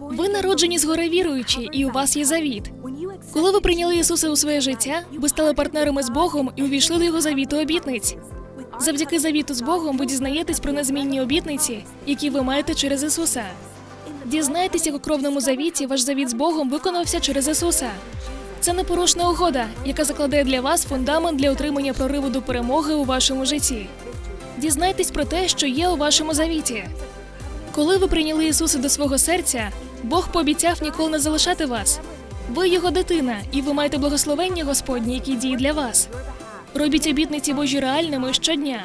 Ви народжені згори віруючі, і у вас є завіт. Коли ви прийняли Ісуса у своє життя, ви стали партнерами з Богом і увійшли до його завіту обітниць. Завдяки завіту з Богом ви дізнаєтесь про незмінні обітниці, які ви маєте через Ісуса. Дізнайтесь, як у кровному завіті ваш завіт з Богом виконався через Ісуса. Це непорушна угода, яка закладає для вас фундамент для отримання прориву до перемоги у вашому житті. Дізнайтесь про те, що є у вашому завіті. Коли ви прийняли Ісуса до свого серця, Бог пообіцяв ніколи не залишати вас. Ви його дитина, і ви маєте благословення Господнє, які діє для вас. Робіть обітниці Божі реальними щодня.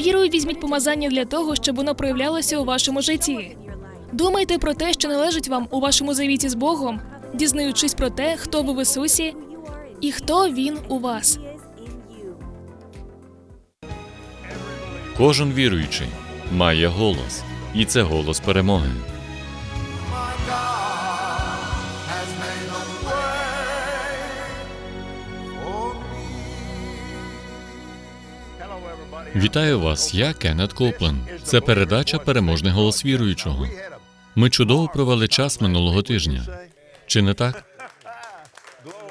Вірою візьміть помазання для того, щоб воно проявлялося у вашому житті. Думайте про те, що належить вам у вашому завіті з Богом, дізнаючись про те, хто ви в Ісусі і хто Він у вас. Кожен віруючий має голос, і це голос перемоги. Вітаю вас, я Кеннет Коплен. Це передача Переможний голос віруючого. Ми чудово провели час минулого тижня. Чи не так?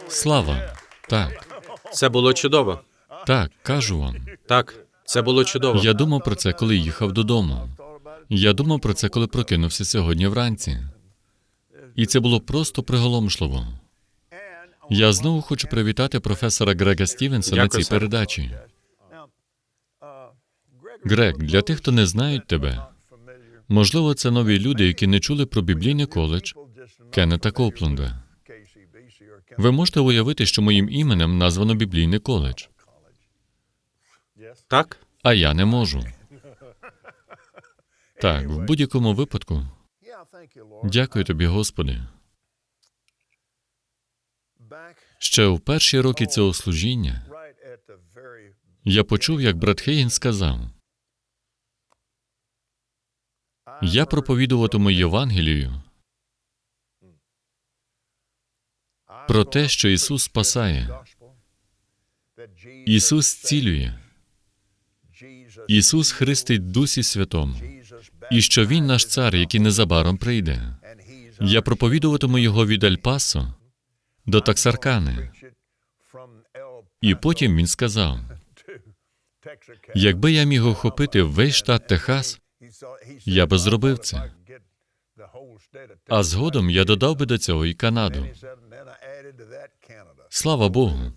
Слава! Так, Це було чудово. так, кажу вам. Так, це було чудово. Я думав про це, коли їхав додому. Я думав про це, коли прокинувся сьогодні вранці. І це було просто приголомшливо. Я знову хочу привітати професора Грега Стівенса на цій сер. передачі. Грег, для тих, хто не знають тебе, можливо, це нові люди, які не чули про біблійний коледж Кеннета Копленда. Ви можете уявити, що моїм іменем названо біблійний коледж, Так? а я не можу. Так, в будь-якому випадку, дякую тобі, Господи. Ще у перші роки цього служіння я почув, як брат Хейген сказав: Я проповідуватиму Євангелію про те, що Ісус спасає, Ісус зцілює, Ісус хрестить Дусі Святому, і що Він наш цар, який незабаром прийде. Я проповідуватиму його від Альпасо до Таксаркани. І потім він сказав: якби я міг охопити весь штат Техас, я би зробив це. А згодом я додав би до цього і Канаду. Слава Богу.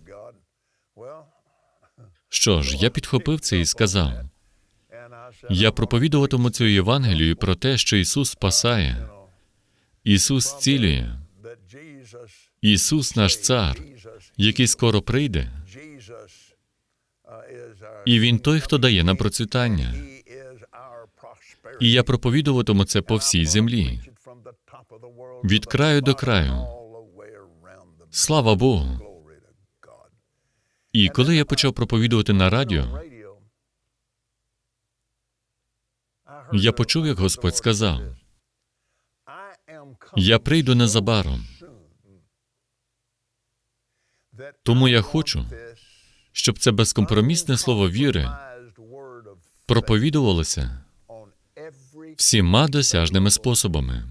Що ж, я підхопив це і сказав: я проповідуватиму цю Євангелію про те, що Ісус спасає, Ісус зцілює, Ісус наш цар, який скоро прийде, і Він той, хто дає нам процвітання. І я проповідуватиму це по всій землі, від краю до краю. Слава Богу. І коли я почав проповідувати на радіо, я почув, як Господь сказав: Я прийду незабаром, тому я хочу, щоб це безкомпромісне слово віри проповідувалося всіма досяжними способами.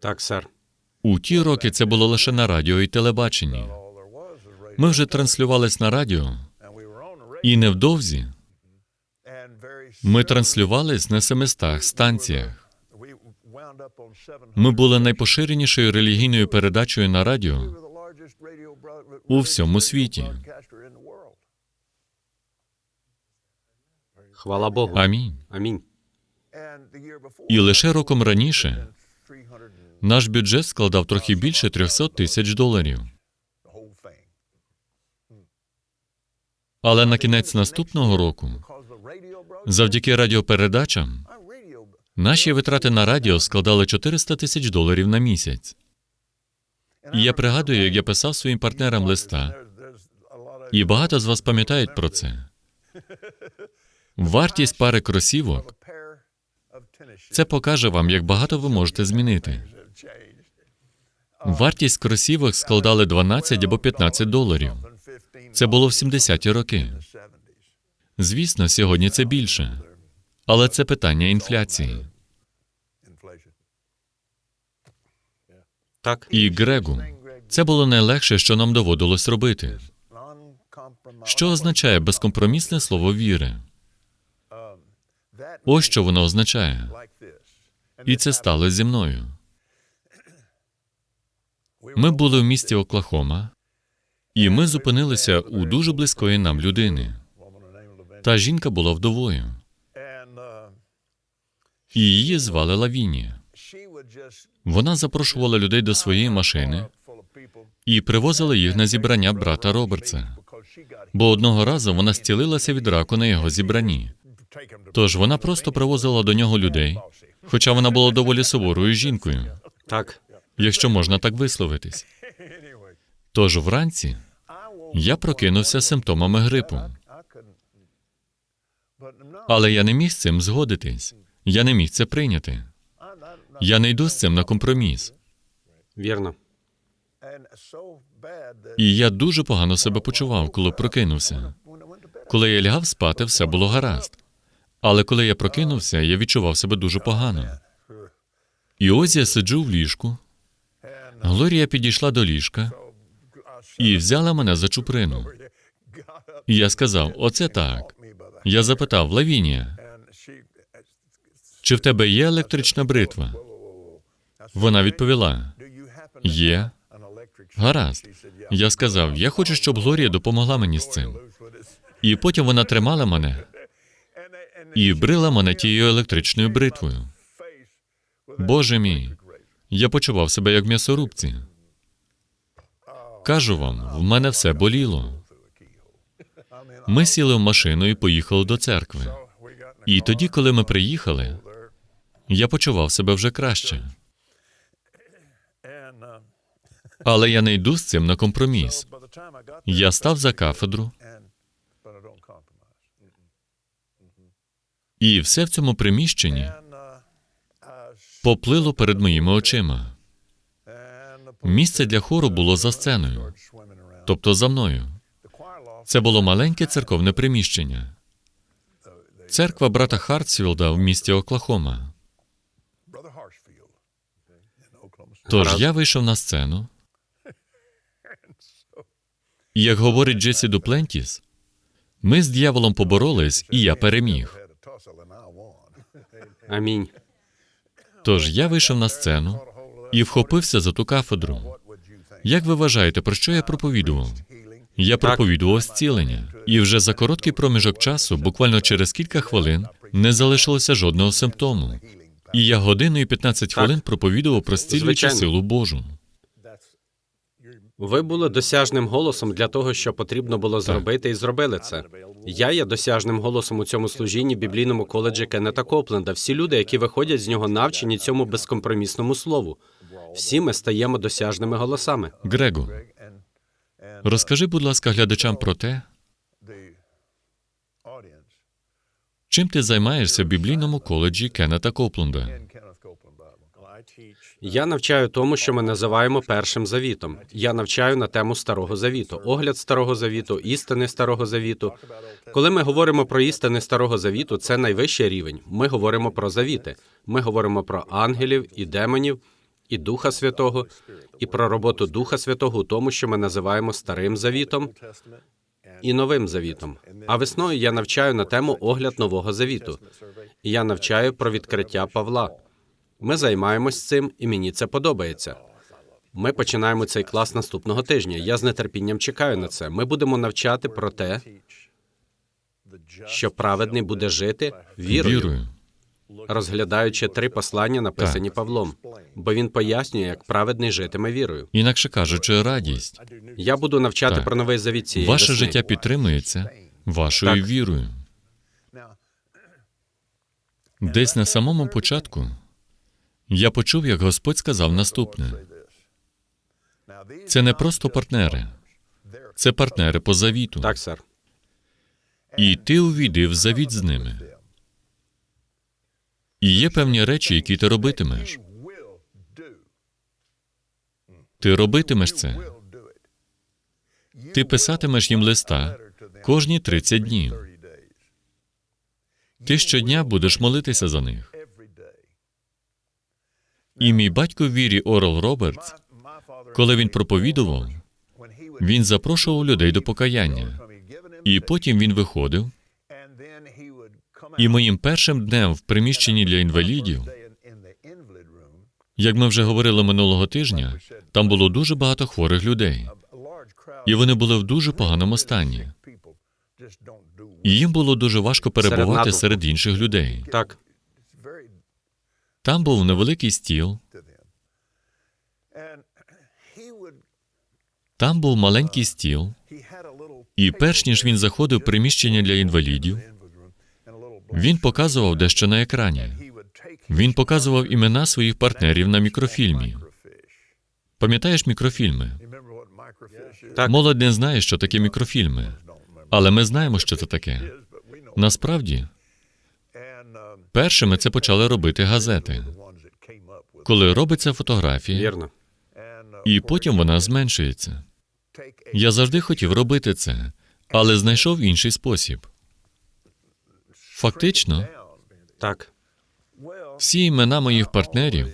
Так, сер. У ті роки це було лише на радіо і телебаченні. Ми вже транслювались на радіо, і невдовзі ми транслювались на 700 станціях. Ми були найпоширенішою релігійною передачею на радіо у всьому світі. Хвала Богу. Амінь. Амінь. І лише роком раніше наш бюджет складав трохи більше 300 тисяч доларів. Але на кінець наступного року, завдяки радіопередачам, наші витрати на радіо складали 400 тисяч доларів на місяць. І я пригадую, як я писав своїм партнерам листа, і багато з вас пам'ятають про це. Вартість пари кросівок це покаже вам, як багато ви можете змінити. Вартість кросівок складали 12 або 15 доларів. Це було в 70-ті роки. Звісно, сьогодні це більше, але це питання інфляції. Так. І Грегу, це було найлегше, що нам доводилось робити. Що означає безкомпромісне слово віри? Ось що воно означає. І це сталося зі мною. Ми були в місті Оклахома, і ми зупинилися у дуже близької нам людини. Та жінка була вдовою, і її звали Лавінія. Вона запрошувала людей до своєї машини і привозила їх на зібрання брата Робертса. Бо одного разу вона зцілилася від раку на його зібранні. Тож вона просто привозила до нього людей, хоча вона була доволі суворою жінкою, Так. якщо можна так висловитись. Тож вранці я прокинувся з симптомами грипу, але я не міг з цим згодитись. Я не міг це прийняти. Я не йду з цим на компроміс. Вірно. І я дуже погано себе почував, коли прокинувся. Коли я лягав спати, все було гаразд. Але коли я прокинувся, я відчував себе дуже погано. І ось я сиджу в ліжку. Глорія підійшла до ліжка і взяла мене за чуприну. І я сказав: Оце так. Я запитав Лавінія, чи в тебе є електрична бритва? Вона відповіла: Є. Гаразд. Я сказав: я хочу, щоб Глорія допомогла мені з цим. І потім вона тримала мене і брила мене тією електричною бритвою. Боже мій, я почував себе як в м'ясорубці. Кажу вам, в мене все боліло. Ми сіли в машину і поїхали до церкви. І тоді, коли ми приїхали, я почував себе вже краще. Але я не йду з цим на компроміс. Я став за кафедру, і все в цьому приміщенні поплило перед моїми очима. Місце для хору було за сценою, тобто за мною. Це було маленьке церковне приміщення. Церква брата Хартсфілда в місті Оклахома. Тож я вийшов на сцену. І як говорить Джесі Дуплентіс, ми з дьяволом поборолись, і я переміг. Амінь. Тож я вийшов на сцену і вхопився за ту кафедру. Як ви вважаєте, про що я проповідував? Я проповідував зцілення, і вже за короткий проміжок часу, буквально через кілька хвилин, не залишилося жодного симптому. І я годину і 15 хвилин проповідував про зцілюючу силу Божу. Ви були досяжним голосом для того, що потрібно було зробити, і зробили це. Я є досяжним голосом у цьому служінні в біблійному коледжі Кеннета Копленда. Всі люди, які виходять з нього, навчені цьому безкомпромісному слову. Всі ми стаємо досяжними голосами. Грего, розкажи, будь ласка, глядачам про те, чим ти займаєшся в біблійному коледжі Кеннета Копленда. Я навчаю тому, що ми називаємо першим завітом. Я навчаю на тему старого завіту, огляд старого завіту, істини старого завіту. Коли ми говоримо про істини старого завіту, це найвищий рівень. Ми говоримо про завіти. Ми говоримо про ангелів і демонів, і Духа Святого, і про роботу Духа Святого у тому, що ми називаємо старим завітом і новим завітом. А весною я навчаю на тему огляд нового завіту. І я навчаю про відкриття Павла. Ми займаємось цим, і мені це подобається. Ми починаємо цей клас наступного тижня. Я з нетерпінням чекаю на це. Ми будемо навчати про те, що праведний буде жити вірою. Розглядаючи три послання, написані Павлом, бо він пояснює, як праведний житиме вірою. Інакше кажучи, радість. Я буду навчати Так. про новий завіт цієї Ваше весни. життя підтримується вашою Так. вірою. Десь на самому початку я почув, як Господь сказав наступне: це не просто партнери, це партнери по завіту. Так, сер. І ти увійди в завіт з ними. І є певні речі, які ти робитимеш. Ти робитимеш це. Ти писатимеш їм листа кожні 30 днів. Ти щодня будеш молитися за них. І мій батько в вірі Орел Робертс Коли він проповідував, він запрошував людей до покаяння. І потім він виходив, і моїм першим днем в приміщенні для інвалідів, як ми вже говорили минулого тижня, там було дуже багато хворих людей, і вони були в дуже поганому стані. І їм було дуже важко перебувати серед інших людей. Так, Там був невеликий стіл, там був маленький стіл, і перш ніж він заходив в приміщення для інвалідів, він показував дещо на екрані. Він показував імена своїх партнерів на мікрофільмі. Пам'ятаєш мікрофільми? так, Молодь не знає, що таке мікрофільми, але ми знаємо, що це таке. Насправді, першими це почали робити газети. Коли робиться фотографія, вірно. і потім вона зменшується. Я завжди хотів робити це, але знайшов інший спосіб. Фактично, Так, всі імена моїх партнерів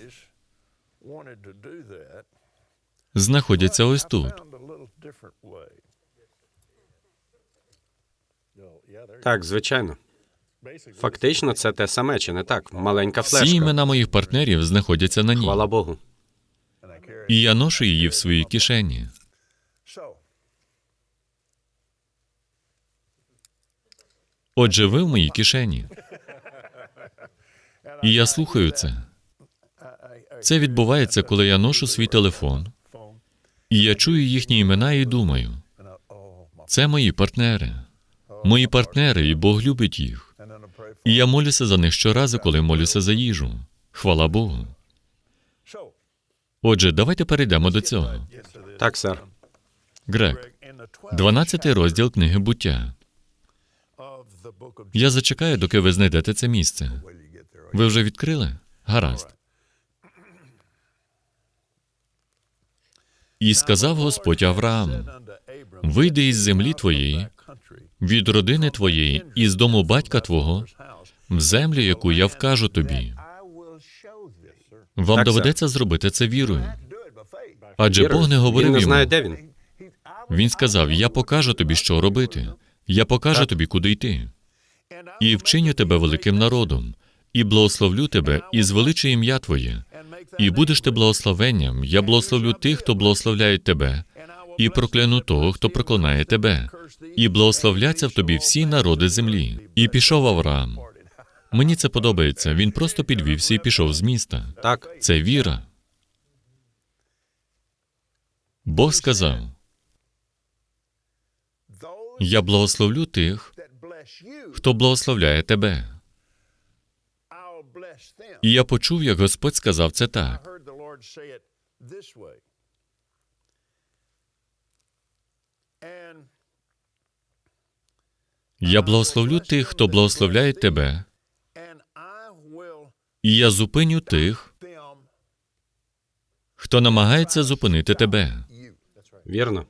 знаходяться ось тут. так, звичайно. Фактично, це те саме, чи не так? Маленька флешка. Всі імена моїх партнерів знаходяться на ній, Хвала Богу. і я ношу її в своїй кишені. Отже, ви в моїй кишені. І я слухаю це. Це відбувається, коли я ношу свій телефон, і я чую їхні імена і думаю. Це мої партнери. Мої партнери, і Бог любить їх. І я молюся за них щоразу, коли молюся за їжу. Хвала Богу. Отже, давайте перейдемо до цього. Так, сер. Грек, 12 розділ книги буття. Я зачекаю, доки ви знайдете це місце. Ви вже відкрили? Гаразд. І сказав Господь Аврааму: вийди із землі твоєї, від родини твоєї і з дому батька твого, в землю, яку я вкажу тобі. Вам доведеться зробити це вірою. Адже Бог не говорив йому. знає, де він. Він сказав: Я покажу тобі, що робити. Я покажу тобі, куди йти. І вчиню тебе великим народом, і благословлю тебе, і звеличу ім'я твоє. І будеш ти благословенням. Я благословлю тих, хто благословляє тебе, і прокляну того, хто проклинає тебе. І благословляться в тобі всі народи землі. І пішов Авраам. Мені це подобається. Він просто підвівся і пішов з міста. Так, Це віра. Бог сказав: Я благословлю тих, хто благословляє тебе. І я почув, як Господь сказав це так. Я благословлю тих, хто благословляє тебе, і я зупиню тих, хто намагається зупинити тебе. вірно.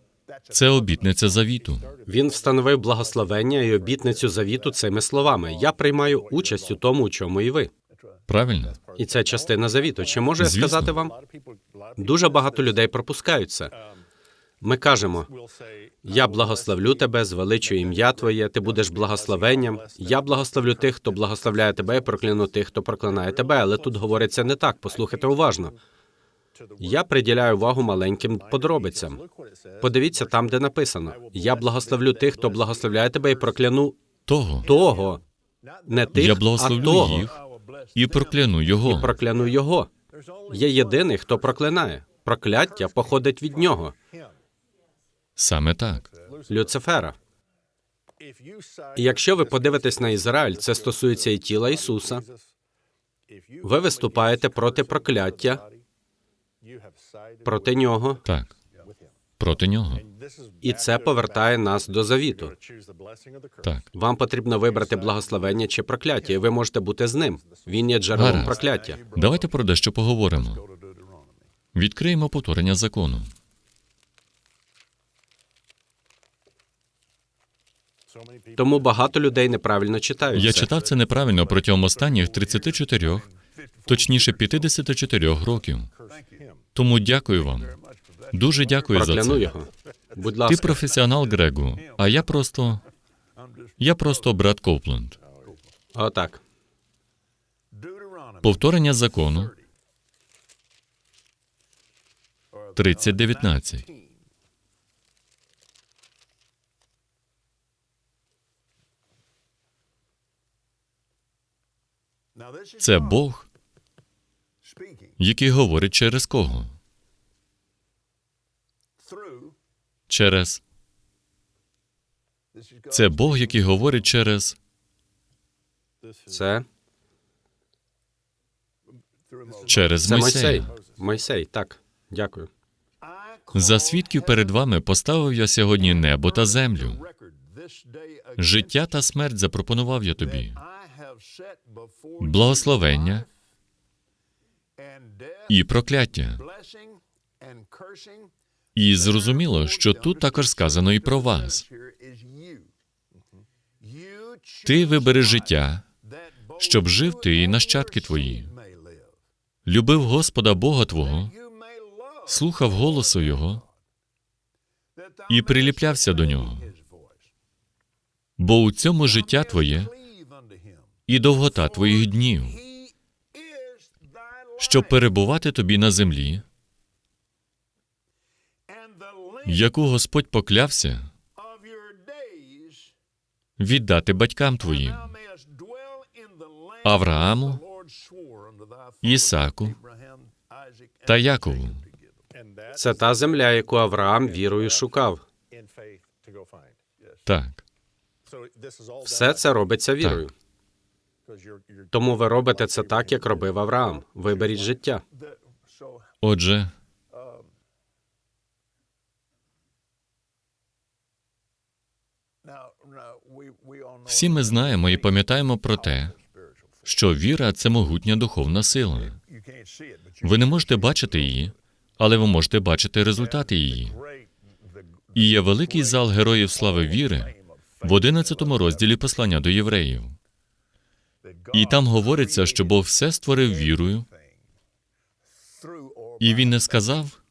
Це обітниця завіту. Він встановив благословення і обітницю завіту цими словами. Я приймаю участь у тому, у чому і ви. Правильно? І це частина завіту. Чи можу я Звісно. сказати вам? Дуже багато людей пропускають це. Ми кажемо: я благословлю тебе, звеличу ім'я твоє, ти будеш благословенням. Я благословлю тих, хто благословляє тебе, і прокляну тих, хто проклинає тебе. Але тут говориться не так. Послухайте уважно. Я приділяю увагу маленьким подробицям. Подивіться там, де написано: Я благословлю тих, хто благословляє тебе, і прокляну Того того. Не тих, я а благословлю того. їх і прокляну його. Прокляну його. Є єдиний, хто проклинає. Прокляття походить від нього, Саме так. Люцифера. І якщо ви подивитесь на Ізраїль, це стосується і тіла Ісуса. Ви виступаєте проти прокляття, проти нього, Так. Проти нього. і це повертає нас до завіту. Так. Вам потрібно вибрати благословення чи прокляття, і ви можете бути з ним. Він є джерелом Гаразд. прокляття. Давайте про дещо поговоримо. Відкриємо повторення закону. Тому багато людей неправильно читають. Я це. читав це неправильно протягом останніх 34, точніше 54 років. Тому дякую вам. Дуже дякую за це. його. Будь Ти професіонал Грегу, а я просто. Я просто брат Копленд. Отак. Повторення закону 30.19. Це Бог, який говорить через кого? Через це Бог, який говорить через Це, через це Мойсей. Мойсея. Мойсей, так. Дякую. За свідків перед вами поставив я сьогодні небо та землю. Життя та смерть запропонував я тобі. Благословення і прокляття. І зрозуміло, що тут також сказано і про вас. Ти вибери життя, щоб жив ти і нащадки твої. Любив Господа Бога Твого, слухав голосу Його і приліплявся до нього. Бо у цьому життя твоє і довгота твоїх днів, щоб перебувати тобі на землі, яку Господь поклявся віддати батькам твоїм, Аврааму, Ісаку та Якову. Це та земля, яку Авраам вірою шукав. Так, Все це робиться вірою. Тому ви робите це так, як робив Авраам. Виберіть життя. отже, всі ми знаємо і пам'ятаємо про те, що віра це могутня духовна сила. Ви не можете бачити її, але ви можете бачити результати її. І є великий зал героїв слави віри в 11 розділі послання до євреїв. І там говориться, що Бог все створив вірою, і він не сказав.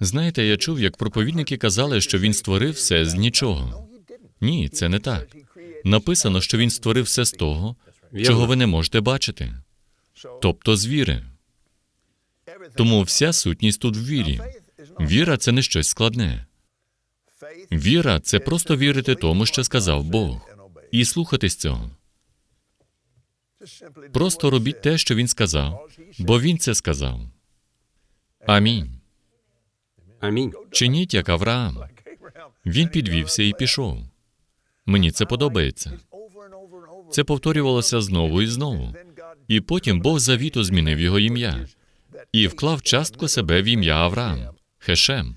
Знаєте, я чув, як проповідники казали, що він створив все з нічого. Ні, це не так. Написано, що він створив все з того, чого ви не можете бачити, тобто з віри. Тому вся сутність тут в вірі. Віра це не щось складне. Віра це просто вірити тому, що сказав Бог, і слухатись цього. Просто робіть те, що він сказав, бо він це сказав. Амінь. Амінь. Чиніть, як Авраам. Він підвівся і пішов. Мені це подобається. Це повторювалося знову і знову. І потім Бог завіту змінив його ім'я і вклав частку себе в ім'я Авраам, Хешем.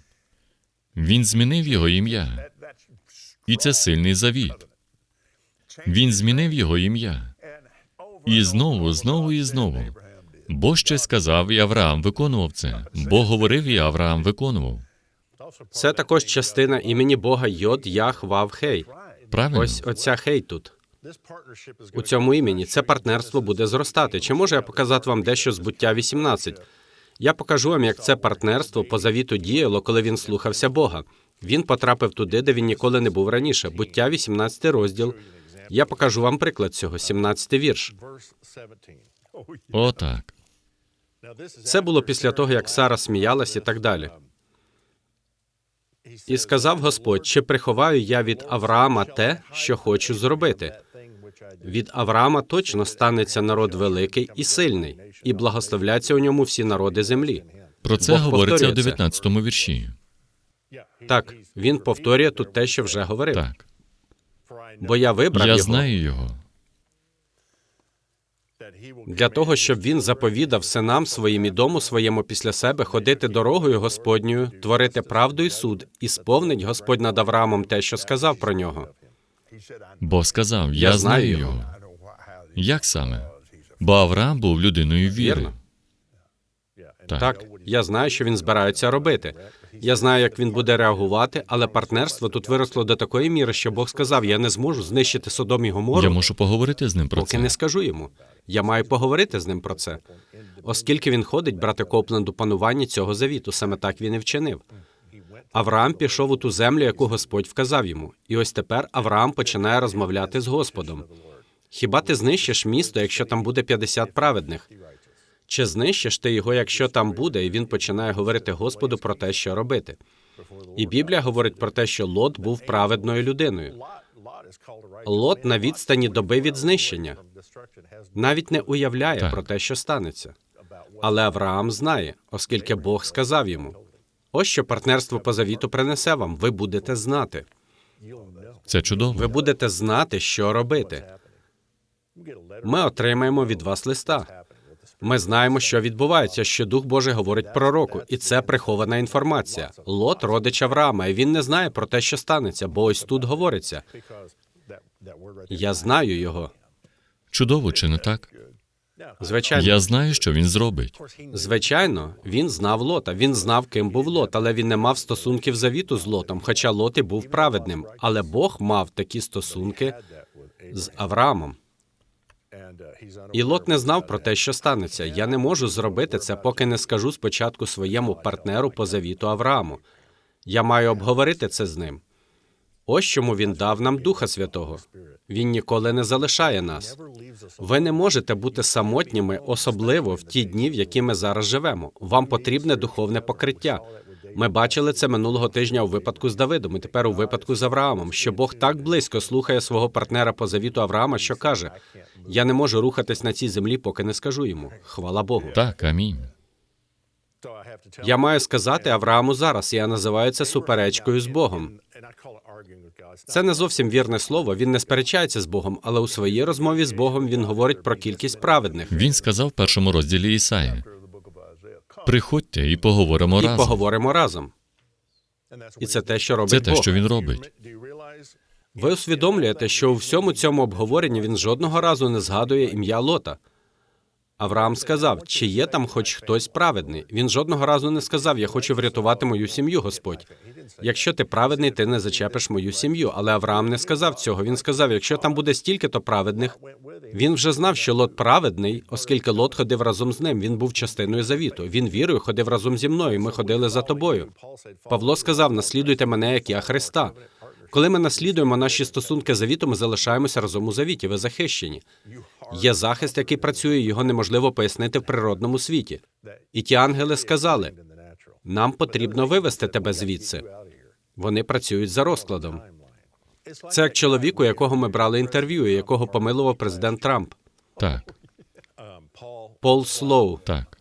Він змінив його ім'я. І це сильний завіт. Він змінив його ім'я. І знову, знову і знову. Бог ще сказав, і Авраам виконував це. Бог говорив, і Авраам виконував. Це також частина імені Бога Йод Ях Вав Хей. Правильно? Ось оця хей тут. У цьому імені це партнерство буде зростати. Чи можу я показати вам дещо з буття 18? Я покажу вам, як це партнерство по завіту діяло, коли він слухався Бога. Він потрапив туди, де він ніколи не був раніше. Буття 18 розділ. Я покажу вам приклад цього, 17-й вірш. Отак. Це було після того, як Сара сміялась і так далі. І сказав Господь: чи приховаю я від Авраама те, що хочу зробити? Від Авраама точно станеться народ великий і сильний, і благословляться у ньому всі народи землі. Про це Бог говориться у 19-му вірші. Так, він повторює тут те, що вже говорив. Так. Бо я вибрав Я його знаю його. для того, щоб він заповідав синам своїм і дому своєму після себе ходити дорогою Господньою, творити правду і суд, і сповнить Господь над Авраамом те, що сказав про нього. Бо сказав, я, знаю його. Як саме? Бо Авраам був людиною віри. Вірно. Так. Так, я знаю, що він збирається робити. Я знаю, як він буде реагувати, але партнерство тут виросло до такої міри, що Бог сказав: я не зможу знищити Содом і Гомору, Я мушу поговорити з ним про поки це. не скажу йому. Я маю поговорити з ним про це. Оскільки він ходить брати Копленду панування цього завіту, саме так він і вчинив. Авраам пішов у ту землю, яку Господь вказав йому. І ось тепер Авраам починає розмовляти з Господом. Хіба ти знищиш місто, якщо там буде 50 праведних? Чи знищиш ти його, якщо там буде, і він починає говорити Господу про те, що робити? І Біблія говорить про те, що Лот був праведною людиною. Лот на відстані доби від знищення навіть не уявляє Так. про те, що станеться. Але Авраам знає, оскільки Бог сказав йому: ось що партнерство по завіту принесе вам. Ви будете знати. Це чудово. Ви будете знати, що робити. Ми отримаємо від вас листа. Ми знаємо, що відбувається, що Дух Божий говорить пророку, і це прихована інформація. Лот родич Авраама, і він не знає про те, що станеться, бо ось тут говориться. Я знаю його. Чудово, чи не так? Звичайно, Я знаю, що він зробить. Звичайно, він знав Лота. Він знав, ким був Лот, але він не мав стосунків завіту з Лотом, хоча Лот і був праведним. Але Бог мав такі стосунки з Авраамом. І Лот не знав про те, що станеться. Я не можу зробити це, поки не скажу спочатку своєму партнеру по завіту Аврааму. Я маю обговорити це з ним. Ось чому він дав нам Духа Святого. Він ніколи не залишає нас. Ви не можете бути самотніми, особливо в ті дні, в які ми зараз живемо. Вам потрібне духовне покриття. Ми бачили це минулого тижня у випадку з Давидом, і тепер у випадку з Авраамом, що Бог так близько слухає свого партнера по завіту Авраама, що каже: Я не можу рухатись на цій землі, поки не скажу йому. Хвала Богу. Так, амінь. Я маю сказати Аврааму зараз. Я називаю це суперечкою з Богом. Це не зовсім вірне слово. Він не сперечається з Богом, але у своїй розмові з Богом він говорить про кількість праведних. Він сказав в першому розділі Ісаї: приходьте і поговоримо І разом. поговоримо разом. І це те, що робить Це те, Бог. що він робить. Ви усвідомлюєте, що у всьому цьому обговоренні він жодного разу не згадує ім'я Лота. Авраам сказав, чи є там хоч хтось праведний. Він жодного разу не сказав, я хочу врятувати мою сім'ю, Господь. Якщо ти праведний, ти не зачепиш мою сім'ю. Але Авраам не сказав цього. Він сказав, якщо там буде стільки-то праведних, він вже знав, що Лот праведний, оскільки Лот ходив разом з ним. Він був частиною завіту. Він вірою ходив разом зі мною. Ми ходили за тобою. Павло сказав: наслідуйте мене, як я Христа. Коли ми наслідуємо наші стосунки завіту, ми залишаємося разом у завіті. Ви захищені. Є захист, який працює, його неможливо пояснити в природному світі. І ті ангели сказали: нам потрібно вивести тебе звідси. Вони працюють за розкладом. Це як чоловік, у якого ми брали інтерв'ю, і якого помилував президент Трамп. Так, Пол Слоу. так.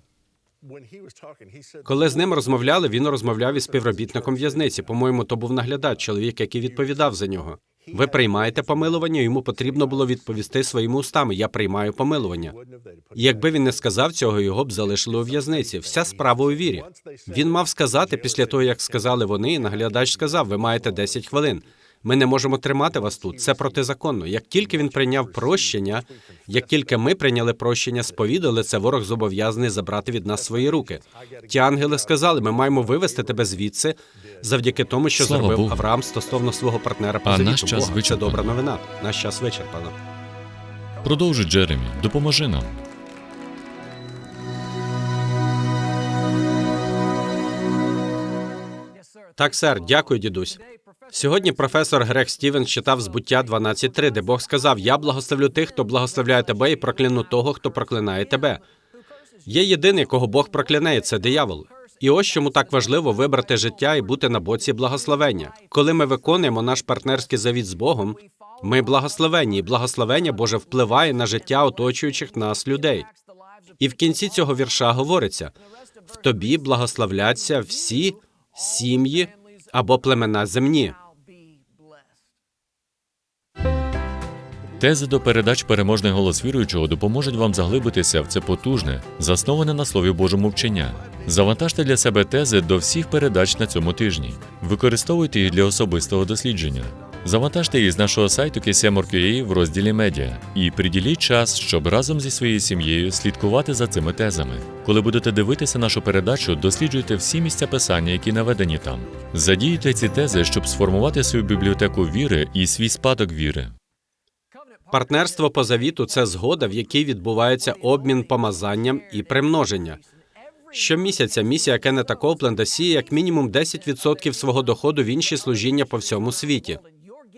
Коли з ним розмовляли, він розмовляв із співробітником в'язниці. По-моєму, то був наглядач, чоловік, який відповідав за нього. Ви приймаєте помилування, йому потрібно було відповісти своїми устами. Я приймаю помилування. І якби він не сказав цього, його б залишили у в'язниці. Вся справа у вірі. Він мав сказати після того, як сказали вони, і наглядач сказав: ви маєте 10 хвилин. Ми не можемо тримати вас тут. Це протизаконно. Як тільки він прийняв прощення, як тільки ми прийняли прощення, сповідали це, ворог зобов'язаний забрати від нас свої руки. Ті ангели сказали: ми маємо вивести тебе звідси завдяки тому, що Слава зробив Богу. Авраам стосовно свого партнера по А завіту час Бога. Це вичерпано. добра новина. Наш час вичерпано. Продовжуй, Джеремі, допоможи нам. Так, сер, дякую, дідусь. Сьогодні професор Грег Стівенс читав збуття 12.3, де Бог сказав: Я благословлю тих, хто благословляє тебе, і прокляну того, хто проклинає тебе. Є єдиний, кого Бог прокляне, це диявол. І ось чому так важливо вибрати життя і бути на боці благословення. Коли ми виконуємо наш партнерський завіт з Богом, ми благословенні, і благословення Боже впливає на життя оточуючих нас людей. І в кінці цього вірша говориться: в тобі благословляться всі сім'ї або племена земні. Тези до передач переможний голос віруючого допоможуть вам заглибитися в це потужне, засноване на Слові Божому вчення. Завантажте для себе тези до всіх передач на цьому тижні. Використовуйте їх для особистого дослідження. Завантажте її з нашого сайту KCM.org.ua в розділі медіа і приділіть час, щоб разом зі своєю сім'єю слідкувати за цими тезами. Коли будете дивитися нашу передачу, досліджуйте всі місця писання, які наведені там. Задійте ці тези, щоб сформувати свою бібліотеку віри і свій спадок віри. Партнерство по завіту це згода, в якій відбувається обмін помазанням і примноження. Щомісяця місія Кеннета Копленда сіє як мінімум 10% свого доходу в інші служіння по всьому світі.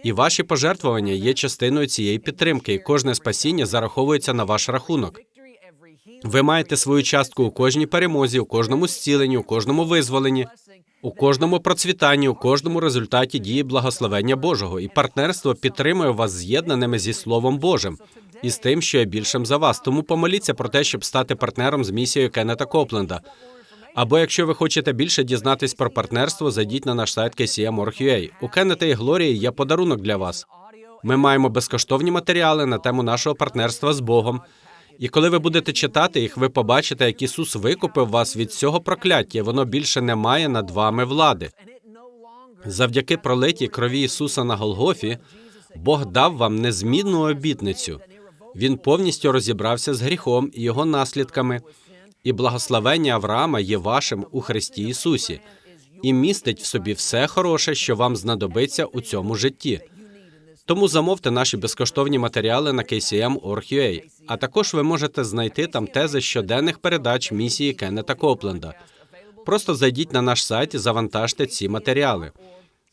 І ваші пожертвування є частиною цієї підтримки, і кожне спасіння зараховується на ваш рахунок. Ви маєте свою частку у кожній перемозі, у кожному зціленні, у кожному визволенні, у кожному процвітанні, у кожному результаті дії благословення Божого. І партнерство підтримує вас з'єднаними зі Словом Божим і з тим, що є більшим за вас. Тому помоліться про те, щоб стати партнером з місією Кеннета Копленда. Або якщо ви хочете більше дізнатись про партнерство, зайдіть на наш сайт KCM.org.ua. У Кеннета і Глорії є подарунок для вас. Ми маємо безкоштовні матеріали на тему нашого партнерства з Богом. І коли ви будете читати їх, ви побачите, як Ісус викупив вас від цього прокляття. Воно більше не має над вами влади. Завдяки пролитій крові Ісуса на Голгофі, Бог дав вам незмінну обітницю. Він повністю розібрався з гріхом і його наслідками, і благословення Авраама є вашим у Христі Ісусі і містить в собі все хороше, що вам знадобиться у цьому житті. Тому замовте наші безкоштовні матеріали на KCM.org.ua. А також ви можете знайти там тези щоденних передач місії Кеннета Копленда. Просто зайдіть на наш сайт і завантажте ці матеріали.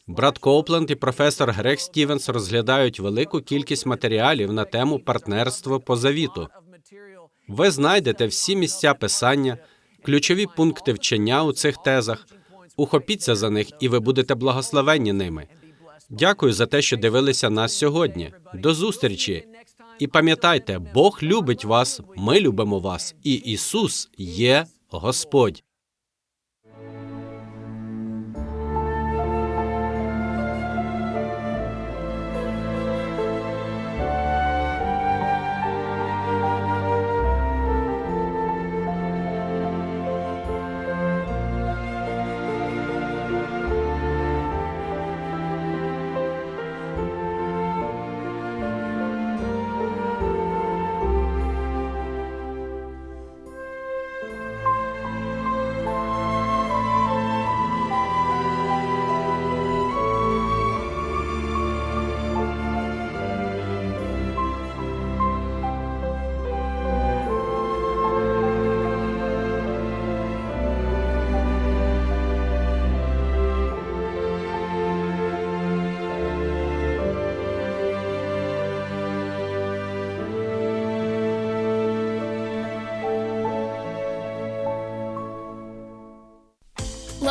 Брат Коупленд і професор Грег Стівенс розглядають велику кількість матеріалів на тему партнерство по завіту. Ви знайдете всі місця писання, ключові пункти вчення у цих тезах. Ухопіться за них, і ви будете благословенні ними. Дякую за те, що дивилися нас сьогодні. До зустрічі. І пам'ятайте, Бог любить вас, ми любимо вас, і Ісус є Господь.